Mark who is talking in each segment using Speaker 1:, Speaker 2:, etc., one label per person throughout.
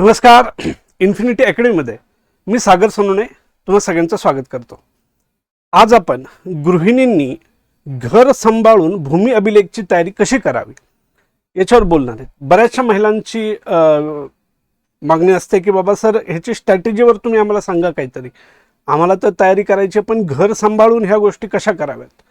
Speaker 1: नमस्कार. इन्फिनिटी अकॅडमीमध्ये मी सागर सोनुने तुम्हा सगळ्यांचं स्वागत करतो. आज आपण गृहिणींनी घर सांभाळून भूमी अभिलेखची तयारी कशी करावी याच्यावर बोलणार आहे. बऱ्याचशा महिलांची मागणी असते की बाबा सर ह्याची स्ट्रॅटेजीवर तुम्ही आम्हाला सांगा काहीतरी. आम्हाला तर तयारी करायची आहे, पण घर सांभाळून ह्या गोष्टी कशा कराव्यात?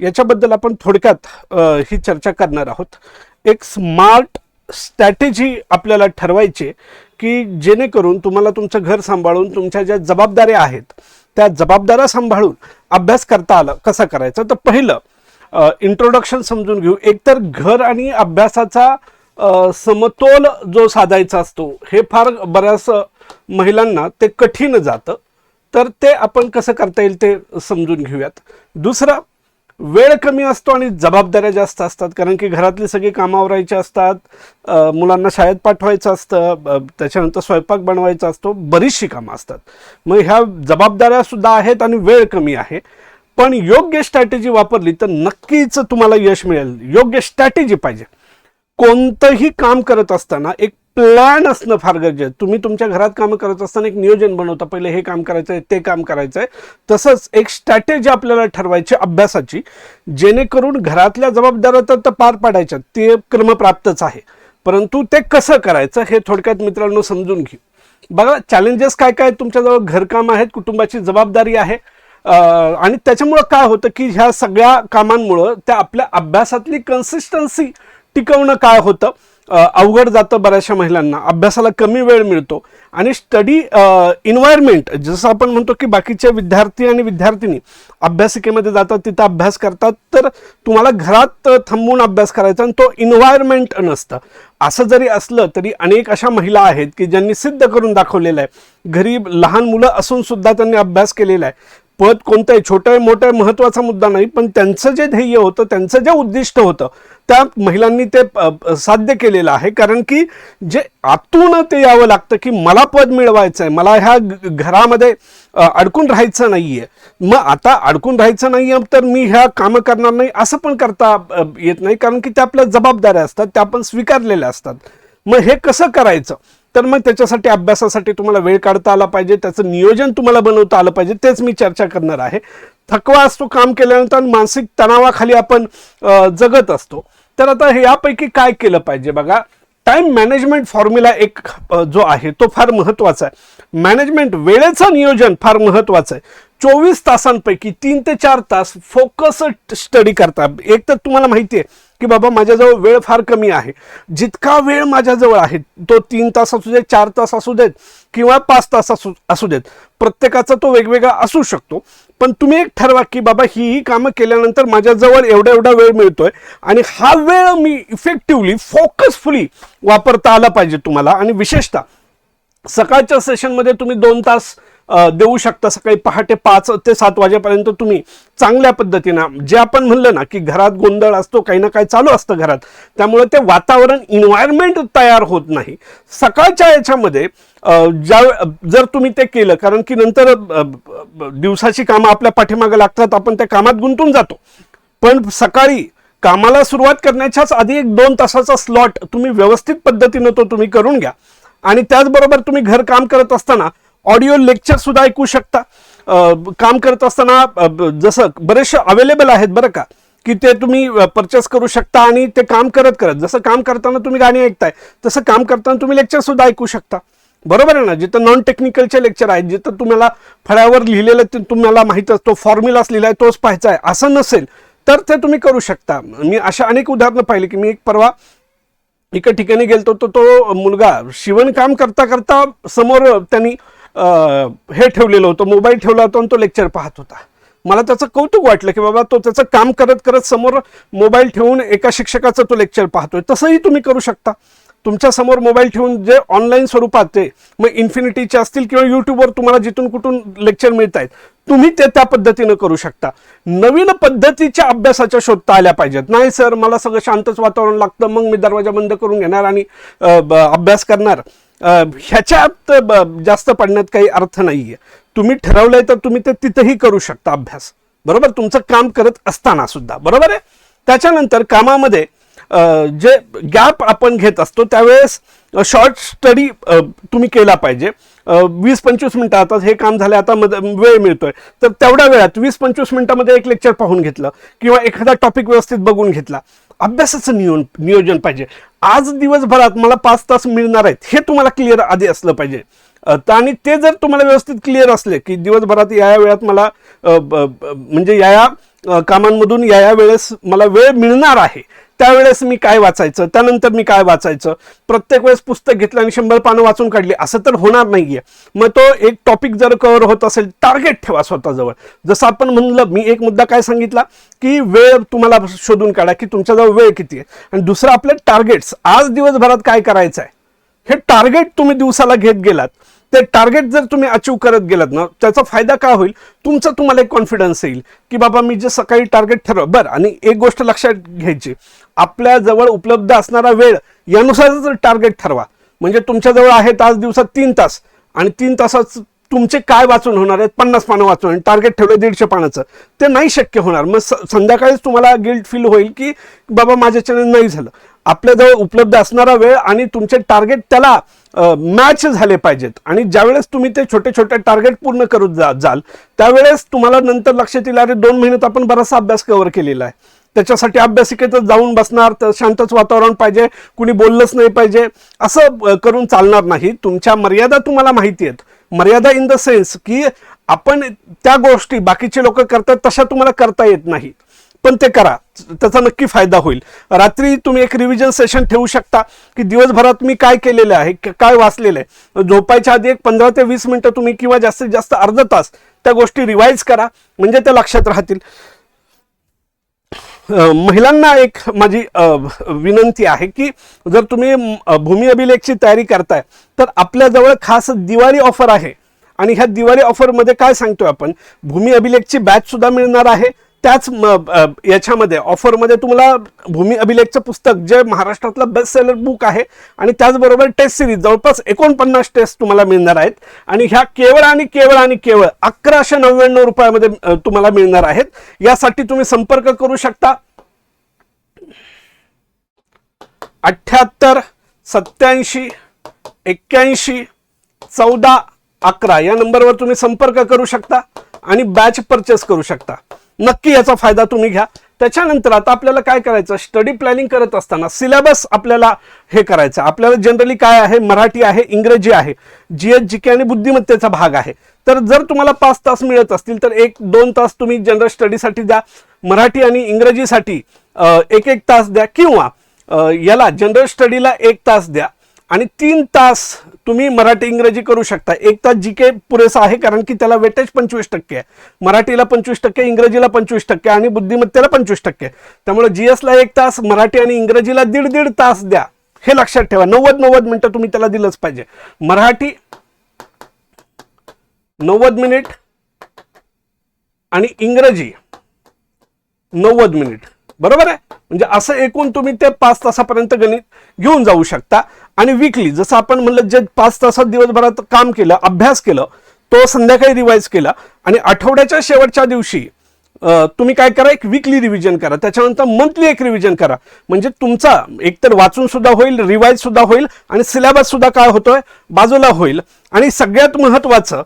Speaker 1: याच्याबद्दल आपण थोडक्यात ही चर्चा करणार आहोत. एक स्मार्ट स्ट्रॅटेजी आपल्याला ठरवायची आहे, की जेणेकरून तुम्हाला तुमचं घर सांभाळून तुमच्या ज्या जबाबदाऱ्या आहेत त्या जबाबदाऱ्या सांभाळून अभ्यास करता आलं कसा करायचा? तर पहिलं इंट्रोडक्शन समजून घेऊ. एकतर घर आणि अभ्यासाचा समतोल जो साधायचा असतो हे फार बऱ्याच महिलांना ते कठीण जातं. तर ते आपण कसं करता येईल ते समजून घेऊयात. दुसरं वेळ कमी असतो आणि जबाबदाऱ्या जास्त असतात. कारण की घरातली सगळी कामावर आवरायची असतात मुलांना शाळेत पाठवायचं असतं त्याच्यानंतर स्वयंपाक बनवायचा असतो बरीचशी कामं असतात. मग ह्या जबाबदाऱ्या सुद्धा आहेत आणि वेळ कमी आहे. पण योग्य स्ट्रॅटेजी वापरली तर नक्कीच तुम्हाला यश मिळेल. योग्य स्ट्रॅटेजी पाहिजे. कोणतंही काम करत असताना एक प्लॅन असणं फार गरजेचं आहे. तुम्ही तुमच्या घरात कामं करत असताना एक नियोजन बनवता. पहिले हे काम करायचं आहे ते काम करायचं आहे तसंच एक स्ट्रॅटेजी आपल्याला ठरवायची अभ्यासाची जेणेकरून घरातल्या जबाबदाऱ्या तर तर पार पाडायच्या ते क्रमप्राप्तच आहे. परंतु ते कसं करायचं हे थोडक्यात मित्रांनो समजून घेऊ. बघा चॅलेंजेस काय काय तुमच्याजवळ घरकाम आहेत कुटुंबाची जबाबदारी आहे. आणि त्याच्यामुळं काय होतं की ह्या सगळ्या कामांमुळं त्या आपल्या अभ्यासातली कन्सिस्टन्सी टिकवणं काय होतं. अवघड जातं बऱ्याचशा महिलांना. अभ्यासाला कमी वेळ मिळतो. आणि स्टडी इन्व्हायरमेंट जसं आपण म्हणतो की बाकीचे विद्यार्थी आणि विद्यार्थिनी अभ्यासिकेमध्ये जातात तिथं अभ्यास करतात तर तुम्हाला घरात थांबून अभ्यास करायचा आणि तो इन्व्हायरमेंट नसतं. असं जरी असलं तरी अनेक अशा महिला आहेत की ज्यांनी सिद्ध करून दाखवलेलं आहे. घरी लहान मुलं असून सुद्धा त्यांनी अभ्यास केलेला आहे. पद कोणतं आहे छोटं आहे मोठं आहे महत्त्वाचा मुद्दा नाही पण त्यांचं जे ध्येय होतं त्यांचं जे उद्दिष्ट होतं त्या महिलांनी ते साध्य केलेलं आहे. कारण की जे आतून ते यावं लागतं की मला पद मिळवायचं आहे मला ह्या घरामध्ये अडकून राहायचं नाही आहे मग आता अडकून राहायचं नाही आहे तर मी ह्या कामं करणार नाही असं पण करता येत नाही. कारण की त्या आपल्या जबाबदाऱ्या असतात त्या आपण स्वीकारलेल्या असतात. मग हे कसं करायचं? तर मग त्याच्यासाठी अभ्यासासाठी तुम्हाला वेळ काढता आला पाहिजे त्याचं नियोजन तुम्हाला बनवता आलं पाहिजे तेच मी चर्चा करणार आहे. थकवा असतो काम केल्यानंतर मानसिक तणावाखाली आपण जगत असतो. तर आता हे यापैकी काय केलं पाहिजे बघा? टाइम मॅनेजमेंट फॉर्म्युला एक जो आहे तो फार महत्त्वाचा आहे. मॅनेजमेंट वेळेचं नियोजन फार महत्त्वाचं आहे. चोवीस तासांपैकी तीन ते चार तास फोकस स्टडी करता. एक तर तुम्हाला माहिती आहे की बाबा माझ्याजवळ वेळ फार कमी आहे. जितका वेळ माझ्याजवळ आहे तो तीन तास असू देत चार तास असू देत किंवा पाच तास असू असू देत प्रत्येकाचा तो वेगवेगळा असू शकतो. पण तुम्ही एक ठरवा की बाबा ही ही कामं केल्यानंतर माझ्याजवळ एवढा एवढा वेळ मिळतोय आणि हा वेळ मी इफेक्टिव्हली फोकसफुली वापरता आला पाहिजे तुम्हाला. आणि विशेषतः सकाळच्या सेशनमध्ये तुम्ही दोन तास देऊ शकता सकाळी पहाटे पाच ते सात वाजेपर्यंत तुम्ही चांगल्या पद्धतीनं जे आपण म्हणलं ना की घरात गोंधळ असतो काही ना काही चालू असतं घरात त्यामुळे ते वातावरण इन्व्हायरमेंट तयार होत नाही. सकाळच्या याच्यामध्ये ज्या जर तुम्ही ते केलं कारण की नंतर दिवसाची कामं आपल्या पाठीमागे लागतात आपण त्या कामात गुंतून जातो. पण सकाळी कामाला सुरुवात करण्याच्याच आधी एक दोन तासाचा स्लॉट तुम्ही व्यवस्थित पद्धतीनं तो तुम्ही करून घ्या. आणि त्याचबरोबर तुम्ही घर काम करत असताना ऑडिओ लेक्चर सुद्धा ऐकू शकता. काम करत असताना जसं बरेचसे अवेलेबल आहेत बरं का की ते तुम्ही परचेस करू शकता आणि ते काम करत करत जसं काम करताना तुम्ही गाणी ऐकताय तसं काम करताना तुम्ही लेक्चर सुद्धा ऐकू शकता. बरोबर आहे ना? जिथं नॉन टेक्निकलचे लेक्चर आहेत जिथं तुम्हाला फळ्यावर लिहिलेलं ते तुम्हाला माहीत असतो फॉर्म्युलाच लिहिलाय तोच पाहायचा आहे. असं नसेल तर ते तुम्ही करू शकता. मी अशा अनेक उदाहरणं पाहिली की मी एक परवा एका ठिकाणी गेलतो तर तो मुलगा शिवणकाम करता करता समोर त्यांनी हे ठेवलेलं होतं मोबाईल ठेवला होता आणि तो लेक्चर पाहत होता. मला त्याचं कौतुक वाटलं की बाबा तो त्याचं काम करत करत समोर मोबाईल ठेवून एका शिक्षकाचं तो लेक्चर पाहतोय. तसंही तुम्ही करू शकता. तुमच्यासमोर मोबाईल ठेवून जे ऑनलाईन स्वरूपात ते मग इन्फिनिटीचे असतील किंवा यूट्यूबवर तुम्हाला जिथून कुठून लेक्चर मिळत आहेत तुम्ही ते त्या पद्धतीनं करू शकता. नवीन पद्धतीच्या अभ्यासाच्या शोधता आल्या पाहिजेत. नाही सर मला सगळं शांतच वातावरण लागतं मग मी दरवाजा बंद करून घेणार आणि ब- अभ्यास करणार. ह्याच्यात जास्त पडण्यात काही अर्थ नाहीये. तुम्ही ठरवलंय तर तुम्ही ते तिथंही करू शकता अभ्यास. बरोबर? तुमचं काम करत असताना सुद्धा. बरोबर आहे? त्याच्यानंतर कामामध्ये जे गॅप आपण घेत असतो त्यावेळेस शॉर्ट स्टडी तुम्ही केला पाहिजे. वीस पंचवीस मिनटं आता हे काम झालं आता मध वेळ मिळतोय. तर तेवढ्या वेळात वीस पंचवीस मिनटामध्ये एक लेक्चर पाहून घेतलं किंवा एखादा टॉपिक व्यवस्थित बघून घेतला. अभ्यासाचं नियोजन नियोजन पाहिजे. आज दिवसभरात मला पाच तास मिळणार आहेत हे तुम्हाला क्लिअर आधी असलं पाहिजे. तर आणि ते जर तुम्हाला व्यवस्थित क्लिअर असले की दिवसभरात या या वेळात मला म्हणजे या या कामांमधून या या वेळेस मला वेळ मिळणार आहे त्यावेळेस मी काय वाचायचं त्यानंतर मी काय वाचायचं? प्रत्येक वेळेस पुस्तक घेतलं आणि शंभर पानं वाचून काढली असं तर होणार नाहीये. मग तो एक टॉपिक जर कव्हर होत असेल टार्गेट ठेवा स्वतःजवळ. जसं आपण म्हणलं मी एक मुद्दा काय सांगितला की वेळ तुम्हाला शोधून काढा की तुमच्याजवळ वेळ किती आहे? आणि दुसरं आपले टार्गेट्स आज दिवसभरात काय करायचं आहे हे टार्गेट तुम्ही दिवसाला घेत गेलात. ते टार्गेट जर तुम्ही अचीव करत गेलात ना त्याचा फायदा काय होईल? तुमचा तुम्हाला एक कॉन्फिडन्स येईल की बाबा मी जे सकाळी टार्गेट ठरव बरं आणि एक गोष्ट लक्षात घ्यायची. आपल्या जवळ उपलब्ध असणारा वेळ यानुसारच टार्गेट ठरवा. म्हणजे तुमच्याजवळ आहेत आज दिवसात तीन तास. आणि तीन तासाच तुमचे काय वाचून होणार आहेत? पन्नास पानं वाचून टार्गेट ठेवलं दीडशे पानाचं. ते नाही शक्य होणार. मग स- संध्याकाळीच तुम्हाला गिल्ट फील होईल की बाबा माझ्याच्याने नाही झालं. आपल्याजवळ उपलब्ध असणारा वेळ आणि तुमचे टार्गेट त्याला मॅच झाले पाहिजेत. आणि ज्यावेळेस तुम्ही ते छोटे छोटे टार्गेट पूर्ण करत जा जाल त्यावेळेस तुम्हाला नंतर लक्षात येईल अरे दोन महिन्यात आपण बराचसा अभ्यास कव्हर केलेला आहे. त्याच्यासाठी अभ्यासिकेतच जाऊन बसणार तर शांतच वातावरण पाहिजे कुणी बोललंच नाही पाहिजे असं करून चालणार नाही. तुमच्या मर्यादा तुम्हाला माहिती आहेत. मर्यादा इन द सेन्स की आपण त्या गोष्टी बाकीचे लोक करतात तशा तुम्हाला करता येत नाही पण ते करा. त्याचा नक्की फायदा होईल. रात्री तुम्ही एक रिव्हिजन सेशन ठेवू शकता की दिवसभरात मी काय केलेलं आहे काय वाचलेलं आहे. झोपायच्या आधी एक पंधरा ते वीस मिनिटं तुम्ही किंवा जास्तीत जास्त अर्धा तास त्या गोष्टी रिवाईज करा. म्हणजे त्या लक्षात राहतील. महिलांना एक माझी विनंती आहे की जर तुम्ही भूमी अभिलेखची तयारी करताय तर आपल्याजवळ खास दिवाळी ऑफर आहे. आणि ह्या दिवाळी ऑफरमध्ये काय सांगतोय आपण? भूमी अभिलेखची बॅच सुद्धा मिळणार आहे. त्याच याच्यामध्ये ऑफरमध्ये तुम्हाला भूमी अभिलेखचं पुस्तक जे महाराष्ट्रातलं बेस्ट सेलर बुक आहे आणि त्याचबरोबर टेस्ट सिरीज जवळपास एकोणपन्नास टेस्ट तुम्हाला मिळणार आहेत. आणि ह्या केवळ आणि केवळ आणि केवळ अकराशे नव्याण्णव रुपयामध्ये तुम्हाला मिळणार आहेत. यासाठी तुम्ही संपर्क करू शकता. अठ्ठ्याहत्तर सत्याऐंशी एक्क्याऐंशी चौदा अकरा या नंबरवर तुम्ही संपर्क करू शकता आणि बॅच परचेस करू शकता. नक्की याचा फायदा तुम्ही घ्या. त्याच्यानंतर आता आपल्याला काय करायचं? स्टडी प्लॅनिंग करत असताना सिलेबस आपल्याला हे करायचं. आपल्याला जनरली काय आहे? मराठी आहे इंग्रजी आहे. जी एस जी के आणि बुद्धिमत्तेचा भाग आहे. तर जर तुम्हाला पाच तास मिळत असतील तर एक दोन तास तुम्ही जनरल स्टडीसाठी द्या. मराठी आणि इंग्रजीसाठी एक एक तास द्या. किंवा याला जनरल स्टडीला एक तास द्या. आणि तीन तास तुम्ही मराठी इंग्रजी करू शकता. एक तास जी के पुरेसा आहे कारण की त्याला वेटेज पंचवीस टक्के आहे. मराठीला पंचवीस टक्के इंग्रजीला पंचवीस टक्के आणि बुद्धिमत्तेला पंचवीस टक्के. त्यामुळे जी ला एक तास मराठी आणि इंग्रजीला दीड दीड तास द्या. हे लक्षात ठेवा. नव्वद नव्वद मिनिटं तुम्ही त्याला दिलंच पाहिजे. मराठी नव्वद मिनिट आणि इंग्रजी नव्वद मिनिट. बरोबर आहे? म्हणजे असं एकूण तुम्ही ते पाच तासापर्यंत गणित घेऊन जाऊ शकता. आणि विकली जसं आपण म्हणलं जे पाच तासात दिवसभरात काम केलं अभ्यास केलं तो संध्याकाळी रिवाईज केला. आणि आठवड्याच्या शेवटच्या दिवशी तुम्ही काय करा एक विकली रिव्हिजन करा. त्याच्यानंतर मंथली एक रिव्हिजन करा. म्हणजे तुमचा एकतर वाचून सुद्धा होईल रिवाईज सुद्धा होईल आणि सिलेबस सुद्धा काय होतोय बाजूला होईल. आणि सगळ्यात महत्वाचं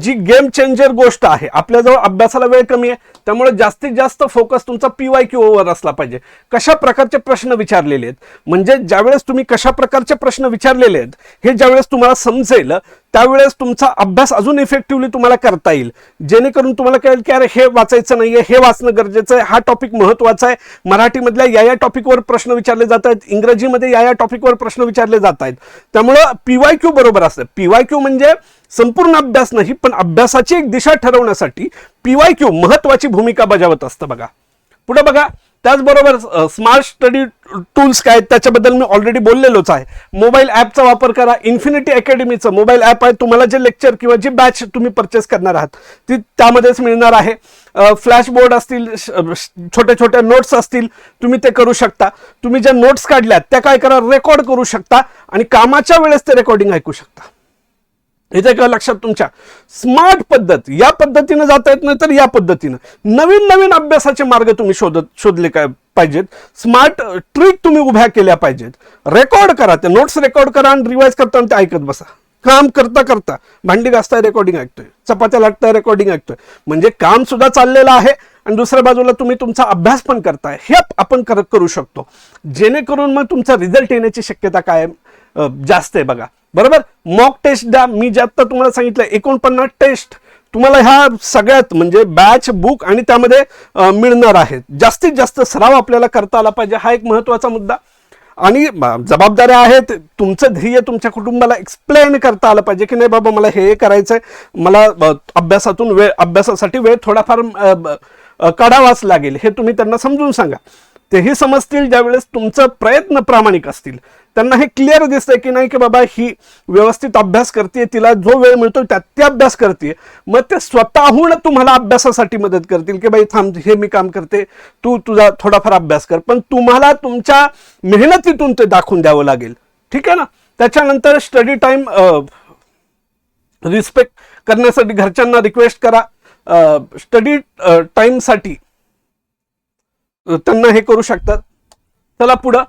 Speaker 1: जी गेम चेंजर गोष्ट आहे आपल्याजवळ अभ्यासाला वेळ कमी आहे त्यामुळे जास्तीत जास्त फोकस तुमचा पी वाय क्यू ओवर असला पाहिजे. कशा प्रकारचे प्रश्न विचारलेले आहेत? म्हणजे ज्यावेळेस तुम्ही कशा प्रकारचे प्रश्न विचारलेले आहेत हे ज्यावेळेस तुम्हाला समजेल त्यावेळेस तुमचा अभ्यास अजून इफेक्टिव्हली तुम्हाला करता येईल. जेणेकरून तुम्हाला कळेल की अरे हे वाचायचं नाहीये हे वाचणं गरजेचं आहे हा टॉपिक महत्त्वाचा आहे. मराठीमधल्या या या टॉपिकवर प्रश्न विचारले जात आहेत इंग्रजीमध्ये या या टॉपिकवर प्रश्न विचारले जात आहेत. त्यामुळं पी वाय क्यू बरोबर असतं. पी वाय क्यू म्हणजे संपूर्ण अभ्यास नाही पण अभ्यासाची एक दिशा ठरवण्यासाठी पी वाय क्यू महत्वाची भूमिका बजावत असतं बघा. पुढे बघा त्याचबरोबर स्मार्ट स्टडी टूल्स काय त्याच्याबद्दल मी ऑलरेडी बोललेलोच आहे. मोबाईल ॲपचा वापर करा इन्फिनिटी अकॅडमीचं मोबाईल ॲप आहे. तुम्हाला जे लेक्चर किंवा जी बॅच तुम्ही परचेस करणार आहात ती त्यामध्येच मिळणार आहे. फ्लॅशबोर्ड असतील छोट्या छोट्या नोट्स असतील तुम्ही ते करू शकता. तुम्ही ज्या नोट्स काढल्यात त्या काय करा रेकॉर्ड करू शकता आणि कामाच्या वेळेस ते रेकॉर्डिंग ऐकू शकता. येते का लक्षात तुमच्या. स्मार्ट पद्धत या पद्धतीनं जाता येत नाही तर या पद्धतीनं. नवीन नवीन अभ्यासाचे मार्ग तुम्ही शोधत शोधले काय पाहिजेत. स्मार्ट ट्रिक तुम्ही उभ्या केल्या पाहिजेत. रेकॉर्ड करा ते नोट्स रेकॉर्ड करा आणि रिवाईज करताना ते ऐकत बसा. काम करता करता. भांडी घासताय रेकॉर्डिंग ऐकतोय. चपात्या लाटताय रेकॉर्डिंग ऐकतोय. म्हणजे काम सुद्धा चाललेलं आहे आणि दुसऱ्या बाजूला तुम्ही तुमचा अभ्यास पण करताय. हे आपण कर करू शकतो. जेणेकरून मग तुमचा रिझल्ट येण्याची शक्यता काय जास्त आहे बघा. बरोबर? मॉक टेस्ट द्या. मी जे आत्ता तुम्हाला सांगितलं एकोणपन्नास टेस्ट तुम्हाला ह्या सगळ्यात म्हणजे बॅच बुक आणि त्यामध्ये मिळणार आहेत. जास्तीत जास्त सराव आपल्याला करता आला पाहिजे. हा एक महत्त्वाचा मुद्दा. आणि जबाबदाऱ्या आहेत. तुमचं ध्येय तुमच्या कुटुंबाला एक्सप्लेन करता आलं पाहिजे की नाही बाबा मला हे हे आहे मला अभ्यासातून वेळ अभ्यासासाठी वेळ थोडाफार काढावाच लागेल. हे तुम्ही त्यांना समजून सांगा. तेही समजतील ज्यावेळेस तुमचं प्रयत्न प्रामाणिक असतील. त्यांना हे क्लिअर दिसतंय की नाही की बाबा ही व्यवस्थित अभ्यास करते तिला जो वेळ मिळतो त्यात ते अभ्यास करते मग ते स्वतःहून तुम्हाला अभ्यासासाठी मदत करतील की बाई थांब हे मी काम करते तू तुझा थोडाफार अभ्यास कर. पण तुम्हाला तुमच्या मेहनतीतून ते दाखवून द्यावं लागेल. ठीक आहे ना? त्याच्यानंतर स्टडी टाईम रिस्पेक्ट करण्यासाठी घरच्यांना रिक्वेस्ट करा. स्टडी टाईमसाठी त्यांना हे करू शकतात. चला पुढं.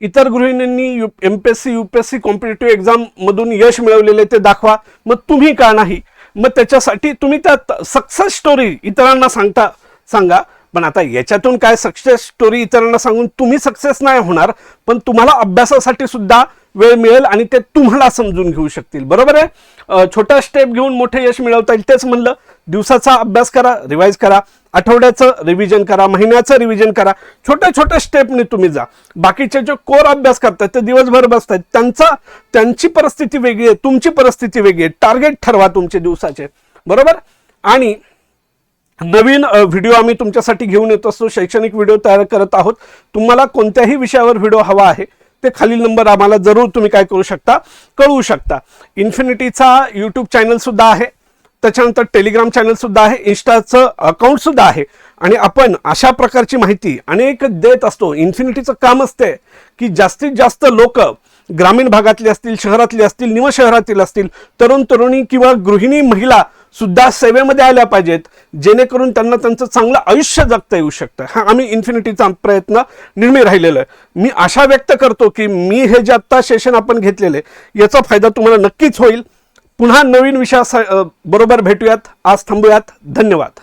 Speaker 1: इतर गृहिणींनी U M P S C U P S C competitive एक्झाममधून यश मिळवलेले ते दाखवा. मग तुम्ही का नाही? मग त्याच्यासाठी तुम्ही त्या सक्सेस स्टोरी इतरांना सांगता सांगा. पण आता याच्यातून काय सक्सेस स्टोरी इतरांना सांगून तुम्ही सक्सेस नाही होणार पण तुम्हाला अभ्यासासाठी सुद्धा वेळ मिळेल आणि ते तुम्हाला समजून घेऊ शकतील. बरोबर आहे? छोटा स्टेप घेऊन मोठे यश मिळवता येईल तेच म्हणलं. दिवसाचा अभ्यास करा रिवाईज करा. आठवड्याचं रिव्हिजन करा महिन्याचं रिव्हिजन करा. छोट्या छोट्या स्टेपने तुम्ही जा. बाकीचे जे कोर अभ्यास करतात ते दिवसभर बसतात त्यांचा त्यांची परिस्थिती वेगळी आहे तुमची परिस्थिती वेगळी आहे. टार्गेट ठरवा तुमचे दिवसाचे. बरोबर? आणि नवीन व्हिडिओ आम्ही तुमच्यासाठी घेऊन येत असतो. शैक्षणिक व्हिडिओ तयार करत आहोत. तुम्हाला कोणत्याही विषयावर व्हिडिओ हवा आहे ते खालील नंबर आम्हाला जरूर तुम्ही काय करू शकता कळवू शकता. इन्फिनिटीचा यूट्यूब चॅनल सुद्धा आहे. त्याच्यानंतर टेलिग्राम चॅनल सुद्धा आहे इन्स्टाचं अकाउंट सुद्धा आहे. आणि आपण अशा प्रकारची माहिती अनेक देत असतो. इन्फिनिटीचं काम असते की जास्तीत जास्त लोक ग्रामीण भागातले असतील शहरातली असतील निव शहरातील असतील तरुण तरुणी किंवा गृहिणी महिला सुद्धा सेवेमध्ये आल्या पाहिजेत जेणेकरून त्यांना त्यांचं चांगलं आयुष्य जगता येऊ शकतं. हा आम्ही इन्फिनिटीचा प्रयत्न निर्मी राहिलेला आहे. मी आशा व्यक्त करतो की मी हे जे आत्ता सेशन आपण घेतलेले याचा फायदा तुम्हाला नक्कीच होईल. पुन्हा नवीन विषया बरोबर भेटूयात. आज थांबूयात. धन्यवाद.